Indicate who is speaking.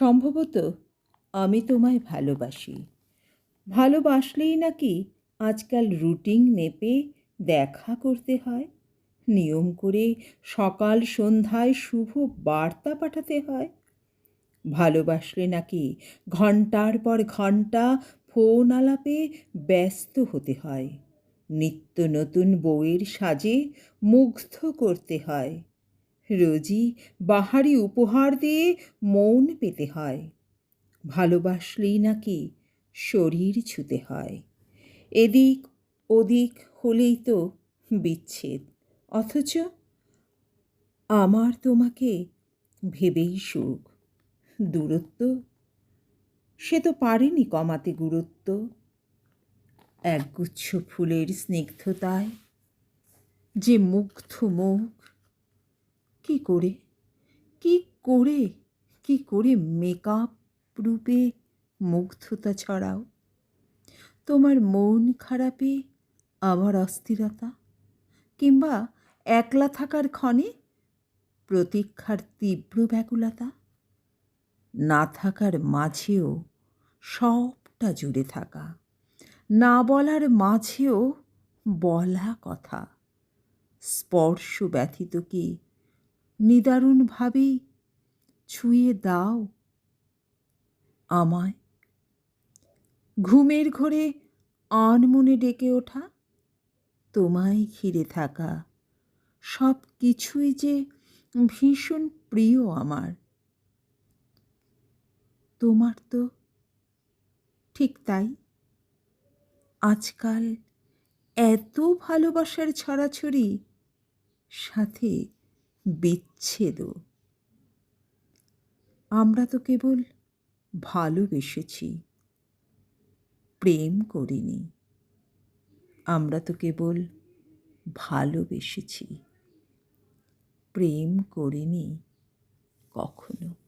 Speaker 1: সম্ভবত আমি তোমায় ভালোবাসি। ভালোবাসলেই নাকি আজকাল রুটিন মেপে দেখা করতে হয়, নিয়ম করে সকাল সন্ধ্যায় শুভ বার্তা পাঠাতে হয়। ভালোবাসলে নাকি ঘণ্টার পর ঘণ্টা ফোন আলাপে ব্যস্ত হতে হয়, নিত্য নতুন বউয়ের সাজে মুগ্ধ করতে হয়। রোজই বাহারি উপহার দিয়ে মন পেতে হয়। ভালোবাসলেই নাকি শরীর ছুতে হয়। এদিক ওদিক হলেই তো বিচ্ছেদ। অথচ আমার তোমাকে ভেবেই সুখ। দূরত্ব? সে তো পারেনি কমাতে গুরুত্ব। একগুচ্ছ ফুলের স্নিগ্ধতায় যে মুগ্ধ মুখ কি করে? কি করে? কি করে মেকআপ রূপে মুগ্ধতা ছড়াও? তোমার মন খারাপে? আমার অস্থিরতা? কিংবা একলা থাকার ক্ষণে প্রতীক্ষার তীব্র ব্যাকুলতা? না থাকার মাঝেও সবটা জুড়ে থাকা। না বলার মাঝেও বলা কথা। স্পর্শ ব্যথিত কি নিদারুণভাবেই ছুঁয়ে দাও আমায়। ঘুমের ঘোরে আনমনে ডেকে ওঠা, তোমায় ঘিরে থাকা সব কিছুই যে ভীষণ প্রিয় আমার। তোমার তো ঠিক তাই। আজকাল এত ভালোবাসার ছড়াছড়ি সাথে বিচ্ছেদও। আমরা তো কেবল ভালোবেসেছি প্রেম করিনি। আমরা তো কেবল ভালোবেসেছি প্রেম করিনি কখনো।